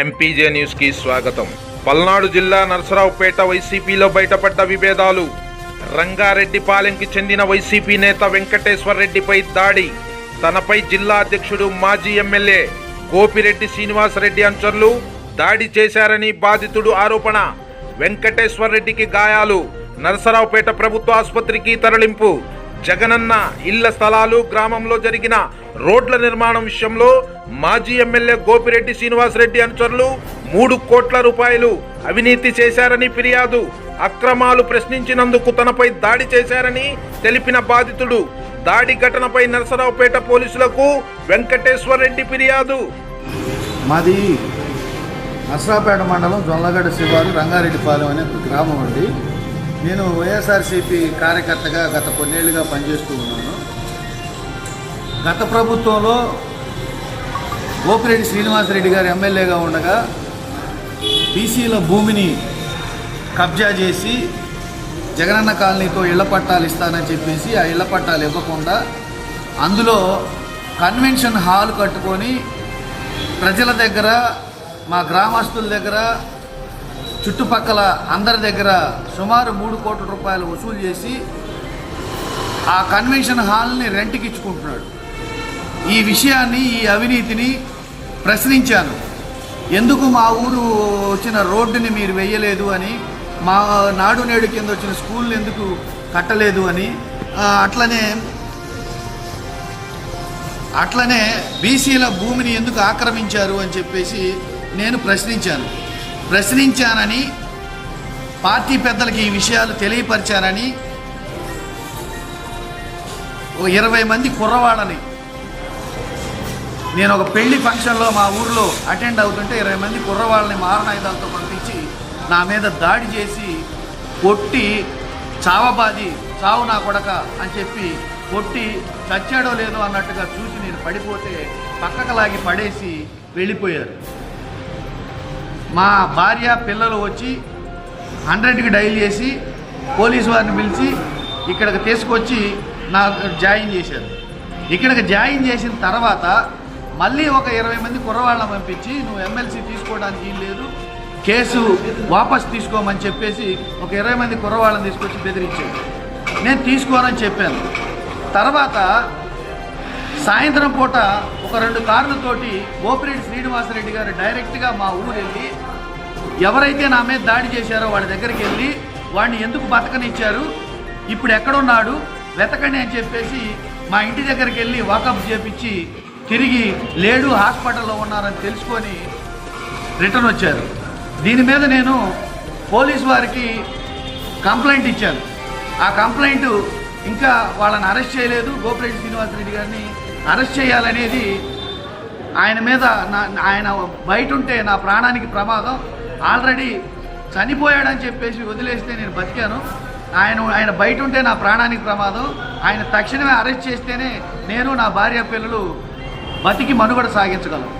MPJ న్యూస్కి స్వాగతం. పల్నాడు జిల్లా నరసరావుపేట వైసీపీలో బయటపడ్డ విభేదాలు. రంగారెడ్డిపాలెంకి చెందిన వైసీపీ నేత వెంకటేశ్వర రెడ్డిపై దాడి. తనపై జిల్లా అధ్యక్షుడు మాజీ ఎమ్మెల్యే గోపిరెడ్డి శ్రీనివాసరెడ్డి అనుచరులు దాడి చేశారని బాధితుడు ఆరోపణ. వెంకటేశ్వర్ రెడ్డికి గాయాలు. నరసరావుపేట ప్రభుత్వ ఆసుపత్రికి తరలింపు. జగనన్న ఇళ్ళ స్థలాలు గ్రామంలో జరిగిన రోడ్ల నిర్మాణం విషయంలో మాజీ ఎమ్మెల్యే గోపిరెడ్డి శ్రీనివాసరెడ్డి అనుచరులు మూడు కోట్ల రూపాయలు అవినీతి చేశారని ఫిర్యాదు అక్రమాలు ప్రశ్నించినందుకు తనపై దాడి చేశారని తెలిపిన బాధితుడు. దాడి ఘటనపై నరసరావుపేట పోలీసులకు వెంకటేశ్వర్ రెడ్డి ఫిర్యాదు. మాది నర్సరాపేట మండలం జొల్లగడ్డ శివారు రంగారెడ్డిపాలెం అనే గ్రామం అండి. నేను వైఎస్ఆర్సీపీ కార్యకర్తగా గత కొన్నేళ్ళుగా పనిచేస్తూ ఉన్నాను. గత ప్రభుత్వంలో గోపిరెడ్డి శ్రీనివాసరెడ్డి గారు ఎమ్మెల్యేగా ఉండగా బీసీల భూమిని కబ్జా చేసి జగనన్న కాలనీతో ఇళ్ళ పట్టాలు ఇస్తానని చెప్పేసి ఆ ఇళ్ళ పట్టాలు ఇవ్వకుండా అందులో కన్వెన్షన్ హాల్ కట్టుకొని ప్రజల దగ్గర మా గ్రామస్తుల దగ్గర చుట్టుపక్కల అందరి దగ్గర సుమారు మూడు కోట్ల రూపాయలు వసూలు చేసి ఆ కన్వెన్షన్ హాల్ని రెంట్కి ఇచ్చుకుంటున్నాడు. ఈ విషయాన్ని ఈ అవినీతిని ప్రశ్నించాను. ఎందుకు మా ఊరు వచ్చిన రోడ్డుని మీరు వెయ్యలేదు అని మా నాడు నేడు కింద వచ్చిన స్కూల్ని ఎందుకు కట్టలేదు అని అట్లనే అట్లనే బీసీల భూమిని ఎందుకు ఆక్రమించారు అని చెప్పేసి నేను ప్రశ్నించాను. ప్రశ్నించానని పార్టీ పెద్దలకి ఈ విషయాలు తెలియపరిచానని ఓ ఇరవై మంది కుర్రవాడని నేను ఒక పెళ్ళి ఫంక్షన్లో మా ఊర్లో అటెండ్ అవుతుంటే ఇరవై మంది కుర్రవాళ్ళని మారణాయుధాలతో పంపించి నా మీద దాడి చేసి కొట్టి చావబాది చావు నా కొడక అని చెప్పి కొట్టి చచ్చాడో లేదో అన్నట్టుగా చూసి నేను పడిపోతే పక్కకు లాగి పడేసి వెళ్ళిపోయారు. మా భార్య పిల్లలు వచ్చి హండ్రెడ్కి డైల్ చేసి పోలీసు వారిని పిలిచి ఇక్కడికి తీసుకొచ్చి నా జాయిన్ చేశారు. ఇక్కడికి జాయిన్ చేసిన తర్వాత మళ్ళీ ఒక ఇరవై మంది కుర్రవాళ్ళని పంపించి నువ్వు ఎమ్మెల్సీ తీసుకోవడానికి ఏం లేదు కేసు వాపస్ తీసుకోమని చెప్పేసి ఒక ఇరవై మంది కుర్రవాళ్ళని తీసుకొచ్చి బెదిరించాడు నేను తీసుకోనని చెప్పాను. తర్వాత సాయంత్రం పూట ఒక రెండు కార్లతోటి గోపిరెడ్డి శ్రీనివాసరెడ్డి గారు డైరెక్ట్గా మా ఊరు వెళ్ళి ఎవరైతే నా మీద దాడి చేశారో వాళ్ళ దగ్గరికి వెళ్ళి వాడిని ఎందుకు బతకనిచ్చారు? ఇప్పుడు ఎక్కడున్నాడు? వెతకండి అని చెప్పేసి మా ఇంటి దగ్గరికి వెళ్ళి వాకప్ చేపించి తిరిగి లేడు హాస్పిటల్లో ఉన్నారని తెలుసుకొని రిటర్న్ వచ్చారు. దీని మీద నేను పోలీస్ వారికి కంప్లైంట్ ఇచ్చాను. ఆ కంప్లైంట్ ఇంకా వాళ్ళని అరెస్ట్ చేయలేదు. గోపిరెడ్డి శ్రీనివాసరెడ్డి గారిని అరెస్ట్ చేయాలనేది ఆయన మీద నా ఆయన బయట ఉంటే నా ప్రాణానికి ప్రమాదం. ఆల్రెడీ చనిపోయాడని చెప్పేసి వదిలేస్తే నేను బతికాను. ఆయన ఆయన బయట ఉంటే నా ప్రాణానికి ప్రమాదం. ఆయన తక్షణమే అరెస్ట్ చేస్తేనే నేను నా భార్య పిల్లలు బతికి మనుగడ సాగించగలం